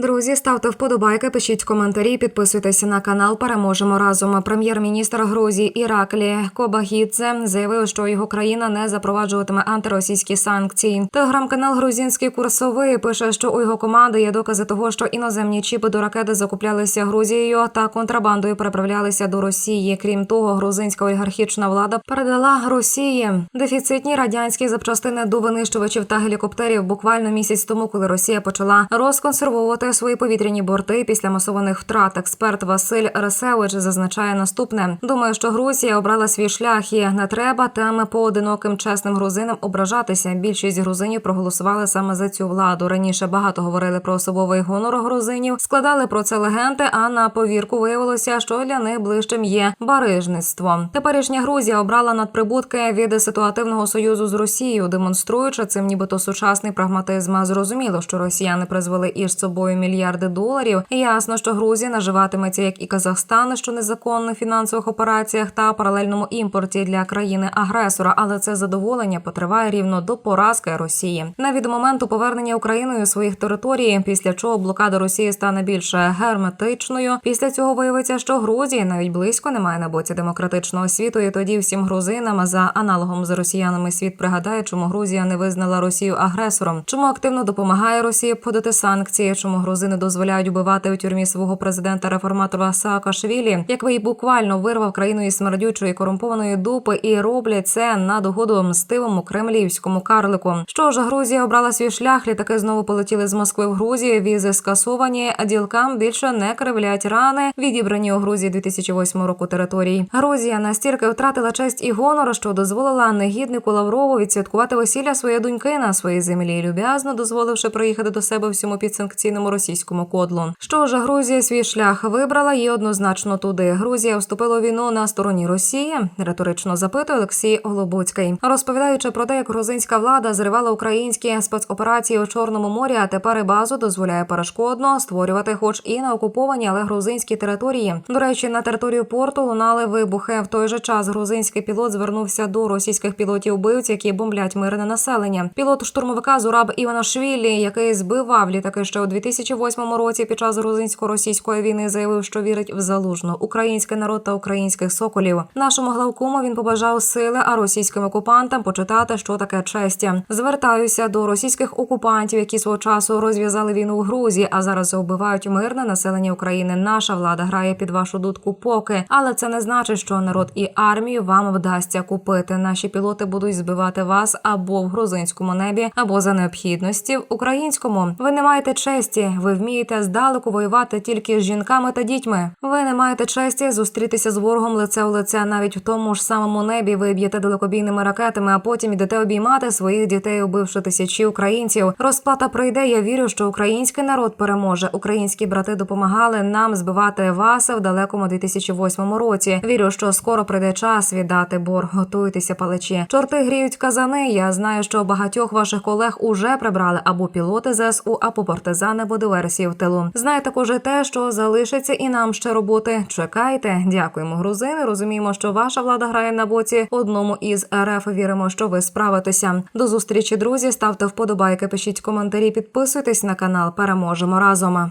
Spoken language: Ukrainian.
Друзі, ставте вподобайки, пишіть коментарі, підписуйтесь на канал. Переможемо разом. Прем'єр-міністр Грузії Іраклі Кобагідзе заявив, що його країна не запроваджуватиме антиросійські санкції. Телеграм-канал Грузинський курсовий пише, що у його команди є докази того, що іноземні чіпи до ракети закуплялися Грузією та контрабандою переправлялися до Росії. Крім того, грузинська олігархічна влада передала Росії дефіцитні радянські запчастини до винищувачів та гелікоптерів буквально місяць тому, коли Росія почала розконсервовувати свої повітряні борти після масованих втрат. Експерт Василь Ресевич зазначає наступне: думаю, що Грузія обрала свій шлях і не треба там поодиноким чесним грузинам ображатися. Більшість грузинів проголосували саме за цю владу. Раніше багато говорили про особовий гонор грузинів, складали про це легенди. А на повірку виявилося, що для них ближчим є барижництво. Теперішня Грузія обрала надприбутки від ситуативного союзу з Росією, демонструючи цим, нібито сучасний прагматизм. Зрозуміло, що росіяни призвели із собою мільярди доларів. Ясно, що Грузія наживатиметься, як і Казахстан, що незаконних фінансових операціях та паралельному імпорті для країни-агресора, але це задоволення потриває рівно до поразки Росії. Навіть до моменту повернення Україною своїх територій, після чого блокада Росії стане більше герметичною. Після цього виявиться, що Грузії навіть близько немає на боці демократичного світу. І тоді всім грузинам за аналогом з росіянами світ пригадає, чому Грузія не визнала Росію агресором, чому активно допомагає Росії обходити санкції, чому грузини дозволяють убивати у тюрмі свого президента реформатора Саакашвілі, який буквально вирвав країну із смердючої корумпованої дупи, і роблять це на догоду мстивому кремлівському карлику. Що ж, Грузія обрала свій шлях, літаки знову полетіли з Москви в Грузію. Візи скасовані, а ділкам більше не кривлять рани, відібрані у Грузії 2008 року територій. Грузія настільки втратила честь і гонор, що дозволила негіднику Лаврову відсвяткувати весілля своєї доньки на своїй землі, люб'язно дозволивши приїхати до себе всьому підсанкційному російському кодлу. Що ж, Грузія свій шлях вибрала і однозначно туди. Грузія вступила у війну на стороні Росії. Риторично запитує Олексій Голобуцький, розповідаючи про те, як грузинська влада зривала українські спецоперації у Чорному морі, а тепер і базу дозволяє перешкодно створювати, хоч і на окуповані, але грузинські території. До речі, на територію порту лунали вибухи. В той же час грузинський пілот звернувся до російських пілотів убивць, які бомблять мирне населення. Пілот штурмовика Зураб Іванашвілі, який збивав літаки ще у 2008 році під час грузинсько-російської війни, заявив, що вірить в залужну український народ та українських соколів. Нашому главкому він побажав сили, а російським окупантам почитати, що таке честь. Звертаюся до російських окупантів, які свого часу розв'язали війну в Грузії, а зараз вбивають мирне населення України. Наша влада грає під вашу дудку поки, але це не значить, що народ і армію вам вдасться купити. Наші пілоти будуть збивати вас або в грузинському небі, або за необхідності в українському. Ви не маєте честі. Ви вмієте здалеку воювати тільки з жінками та дітьми. Ви не маєте честі зустрітися з ворогом лице у лице. Навіть в тому ж самому небі ви б'єте далекобійними ракетами, а потім йдете обіймати своїх дітей, убивши тисячі українців. Розплата прийде. Я вірю, що український народ переможе. Українські брати допомагали нам збивати вас в далекому 2008 році. Вірю, що скоро прийде час віддати борг. Готуйтеся, палачі. Чорти гріють казани. Я знаю, що багатьох ваших колег уже прибрали або пілоти ЗСУ, або партизани, диверсії в тилу. Знає також те, що залишиться і нам ще роботи. Чекайте, дякуємо, грузини. Розуміємо, що ваша влада грає на боці одному із РФ. Віримо, що ви справитеся. До зустрічі, друзі. Ставте вподобайки, пишіть коментарі, підписуйтесь на канал. Переможемо разом.